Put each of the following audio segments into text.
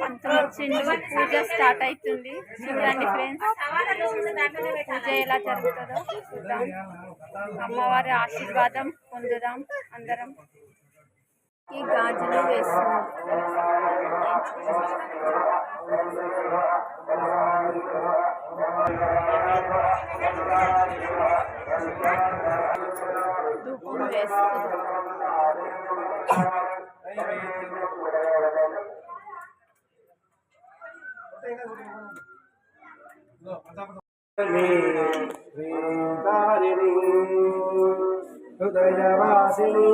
పంతులు వచ్చిండు పూజ స్టార్ట్ అవుతుంది. చూడండి ఫ్రెండ్స్ పూజ ఎలా జరుగుతుందో చూద్దాం. అమ్మవారి ఆశీర్వాదం పొందుదాం అందరం. ఈ గాజులు వేస్తున్నాం. ధూపం వేస్తున్నాం. ஹயவாசினி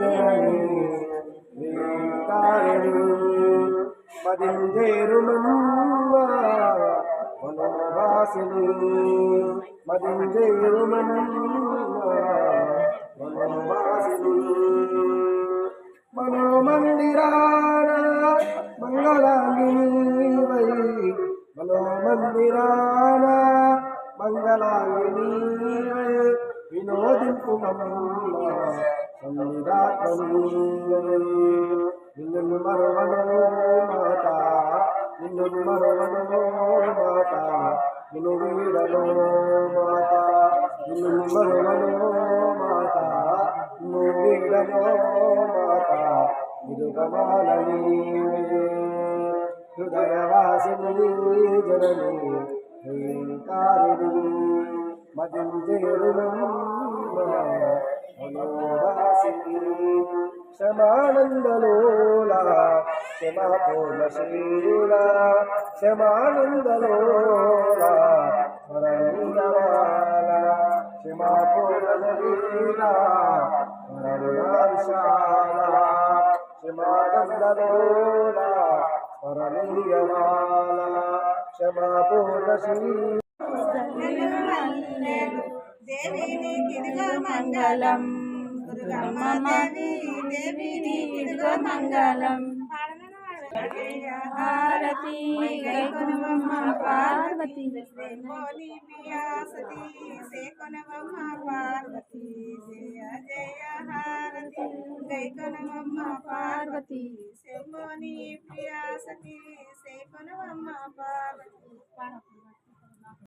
ஜயி மதிஞ்சேருமன்வாசினி மதிஞ்சேருமன்வாசினி மனோமந்திரா మందిరాన మంగళాంగిని వినోదింపు సంవిధాత్మని నిన్ను మరవను మాత నిన్ను మరవను మాత నిన్ను వీడను మాత నిన్ను మరవను మాత నువ్వు వీడను మాత నిరుగమాలని హృదయవాసిని జనని హ్రీంకారిణి మదింజేరువాసిని క్షమానందలోలా క్షమాపూర్ణశీల క్షమానందలోలా స్మరణీయవాల క్షమాపూర్ణశీల స్మరణావిశాల క్షమానందలోలా స్మరణీయవాల క్షమాపూర్ణశీల దేవిని కిదుగో మంగళం దుర్గమ్మ దేవి దేవిని కిదుగో మంగళం హారతి గైకొనవమ్మ పార్వతి బోలి పియాసతి సేకొనవమ్మ పార్వతి జయ జయ హారతి శైకనమమ్మ పార్వతి శంభోని ప్రియాసతి శైకనమమ్మ పార్వతి.